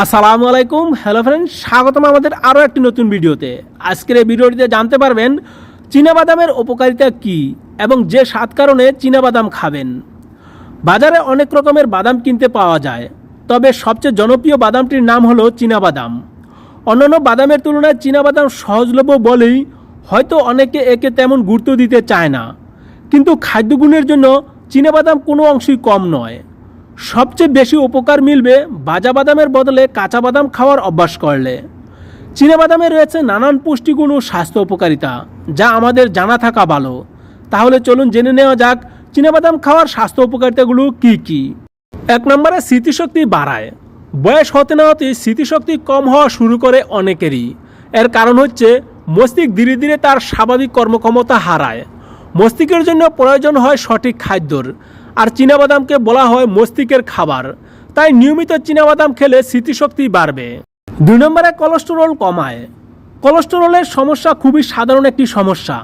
আসসালামু আলাইকুম। Hello friend স্বাগতম আমাদের আরও একটি নতুন ভিডিওতে। আজকের এই ভিডিওটিতে জানতে পারবেন, চীনাবাদামের উপকারিতা কি এবং যে সাত কারণে চীনাবাদাম খাবেন। বাজারে অনেক রকমের বাদাম কিনতে পাওয়া যায়, তবে সবচেয়ে জনপ্রিয় বাদামটির নাম হলো চীনাবাদাম। অন্যান্য বাদামের তুলনায় চীনাবাদাম সহজলভ্য বলেই হয়তো অনেকে একে তেমন গুরুত্ব দিতে চায় না। কিন্তু খাদ্যগুণের জন্য চীনাবাদাম কোনো অংশই কম নয়। সবচেয়ে বেশি উপকার মিলবে বাজা বাদামের বদলে কাঁচা বাদাম খাওয়ার অভ্যাস করলে। চীনাবাদামে রয়েছে নানান পুষ্টিগুণ ও স্বাস্থ্য উপকারিতা, যা আমাদের জানা থাকা ভালো। তাহলে চলুন জেনে নেওয়া যাক চীনাবাদাম খাওয়ার স্বাস্থ্য উপকারিতাগুলো কি কি? এক নম্বরে স্মৃতিশক্তি বাড়ায়। বয়স হতে না হতে স্মৃতিশক্তি কম হওয়া শুরু করে অনেকেরই। এর কারণ হচ্ছে মস্তিষ্ক ধীরে ধীরে তার স্বাভাবিক কর্মক্ষমতা হারায়। মস্তিষ্কের জন্য প্রয়োজন হয় সঠিক খাদ্যর। আর চীনাবাদামকে বলা হয় মস্তিষ্কের খাবার। তাই নিয়মিত চীনাবাদাম খেলে স্মৃতিশক্তি বাড়বে। দুই নম্বরে কোলেস্টেরল কমায়। কোলেস্টেরলের সমস্যা খুবই সাধারণ একটি সমস্যা।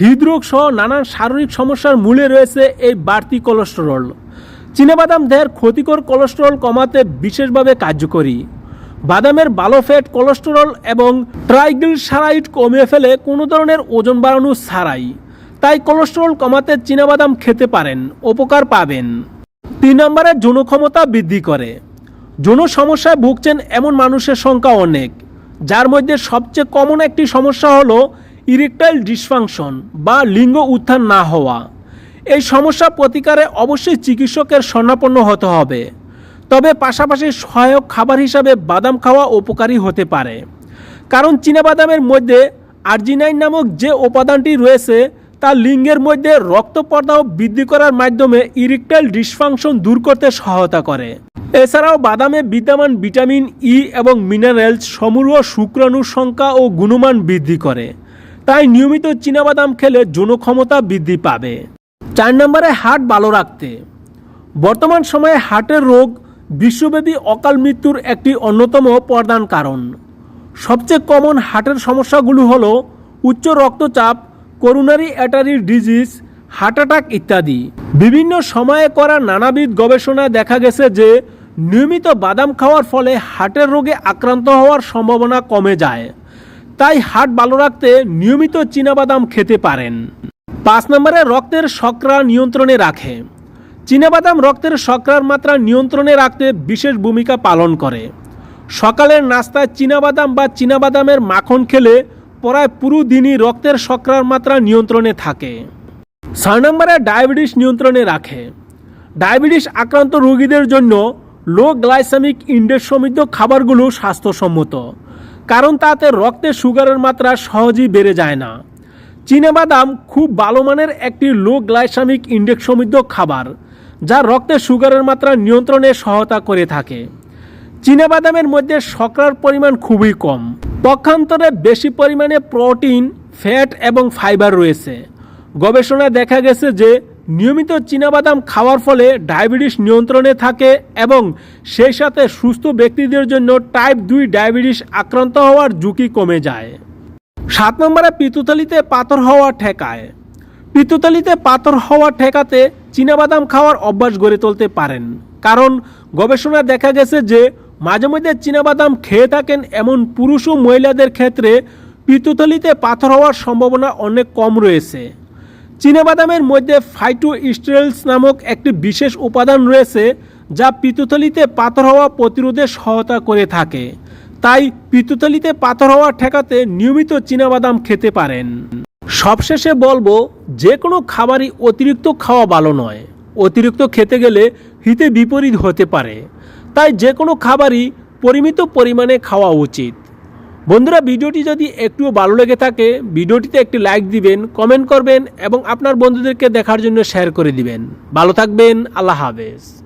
হৃদরোগ সহ নানান শারীরিক সমস্যার মূলে রয়েছে এই বাড়তি কোলেস্টেরল। চীনাবাদাম দেহের ক্ষতিকর কোলেস্টেরল কমাতে বিশেষভাবে কার্যকরী। বাদামের ভালো ফ্যাট কোলেস্টেরল এবং ট্রাইগ্লিসারাইড কমিয়ে ফেলে কোনো ধরনের ওজন বাড়ানো ছাড়াই। তাই কোলেস্টেরল কমাতে চীনাবাদাম খেতে পারেন, উপকার পাবেন। তিন নম্বরে যৌন ক্ষমতা বৃদ্ধি করে। যৌন সমস্যায় ভুগছেন এমন মানুষের সংখ্যা অনেক, যার মধ্যে সবচেয়ে কমন একটি সমস্যা হলো ইরেকটাইল ডিসফাংশন বা লিঙ্গ উত্থান না হওয়া। এই সমস্যা প্রতিকারে অবশ্যই চিকিৎসকের স্বর্ণাপন্ন হতে হবে। তবে পাশাপাশি সহায়ক খাবার হিসাবে বাদাম খাওয়া উপকারী হতে পারে। কারণ চীনাবাদামের মধ্যে আর্জিনাইন নামক যে উপাদানটি রয়েছে তা লিঙ্গের মধ্যে রক্ত প্রদাহ বৃদ্ধি করার মাধ্যমে ইরেকটাইল ডিসফাংশন দূর করতে সহায়তা করে। এছাড়াও বাদামে বিদ্যমান ভিটামিন ই এবং মিনারেলস সমূহ শুক্রাণুর সংখ্যা ও গুণমান বৃদ্ধি করে। তাই নিয়মিত চীনাবাদাম খেলে যৌন ক্ষমতা বৃদ্ধি পাবে। চার নম্বরে হার্ট ভালো রাখতে। বর্তমান সময়ে হার্টের রোগ বিশ্বব্যাপী অকাল মৃত্যুর একটি অন্যতম প্রধান কারণ। সবচেয়ে কমন হার্টের সমস্যাগুলো হলো উচ্চ রক্তচাপ coronary artery disease heart attack ইত্যাদি। বিভিন্ন সময়ে করা নানাবিধ গবেষণায় দেখা গেছে যে, নিয়মিত বাদাম খাওয়ার ফলে হার্টের রোগে আক্রান্ত হওয়ার সম্ভাবনা কমে যায়। তাই হার্ট ভালো রাখতে নিয়মিত চীনাবাদাম খেতে পারেন। পাঁচ নম্বরে রক্তের শর্করা নিয়ন্ত্রণে রাখে। চীনাবাদাম রক্তের শর্করার মাত্রা নিয়ন্ত্রণে রাখতে বিশেষ ভূমিকা পালন করে। সকালের নাস্তায় চীনাবাদাম বা চীনাবাদামের মাখন খেলে প্রায় পুরো দিনই রক্তের শর্করার মাত্রা নিয়ন্ত্রণে থাকে। ছয় নম্বরে ডায়াবেটিস নিয়ন্ত্রণে রাখে। ডায়াবেটিস আক্রান্ত রোগীদের জন্য লো গ্লাইসামিক ইন্ডেক্স সমৃদ্ধ খাবারগুলো স্বাস্থ্যসম্মত, কারণ তাতে রক্তে সুগারের মাত্রা সহজেই বেড়ে যায় না। চীনাবাদাম খুব ভালো মানের একটি লো গ্লাইসামিক ইন্ডেক্স সমৃদ্ধ খাবার, যা রক্তে সুগারের মাত্রা নিয়ন্ত্রণে সহায়তা করে থাকে। চীনাবাদামের মধ্যে শর্করার পরিমাণ খুবই কম। পক্ষান্তরে বেশি পরিমাণে প্রোটিন, ফ্যাট এবং ফাইবার রয়েছে। গবেষণায় দেখা গেছে যে নিয়মিত চীনাবাদাম খাওয়ার ফলে ডায়াবেটিস নিয়ন্ত্রণে থাকে এবং সেই সাথে সুস্থ ব্যক্তিদের জন্য টাইপ দুই ডায়াবেটিস আক্রান্ত হওয়ার ঝুঁকি কমে যায়। সাত নম্বরে পিতুতালিতে পাথর হওয়া ঠেকায়। পিতুতালিতে পাথর হওয়া ঠেকাতে চীনাবাদাম খাওয়ার অভ্যাস গড়ে তুলতে পারেন। কারণ গবেষণায় দেখা গেছে যে মাঝে মধ্যে চীনাবাদাম খেয়ে থাকেন এমন পুরুষ ও মহিলাদের ক্ষেত্রে পিতুতলিতে পাথর হওয়ার সম্ভাবনা অনেক কম রয়েছে। চীনাবাদামের মধ্যে ফাইটো স্টেরলস নামক একটি বিশেষ উপাদান রয়েছে যা পিতুতলিতে পাথর হওয়া প্রতিরোধে সহায়তা করে থাকে। তাই পিতুতলিতে পাথর হওয়া ঠেকাতে নিয়মিত চীনাবাদাম খেতে পারেন। সবশেষে বলব যে কোনো খাবারই অতিরিক্ত খাওয়া ভালো নয়। অতিরিক্ত খেতে গেলে হিতে বিপরীত হতে পারে। তাই যে কোনো খাবারই পরিমিত পরিমাণে খাওয়া উচিত। বন্ধুরা, ভিডিওটি যদি একটুও ভালো লেগে থাকে, ভিডিওটিতে একটি লাইক দিবেন, কমেন্ট করবেন এবং আপনার বন্ধুদেরকে দেখার জন্য শেয়ার করে দিবেন। ভালো থাকবেন, আল্লাহ হাফেজ।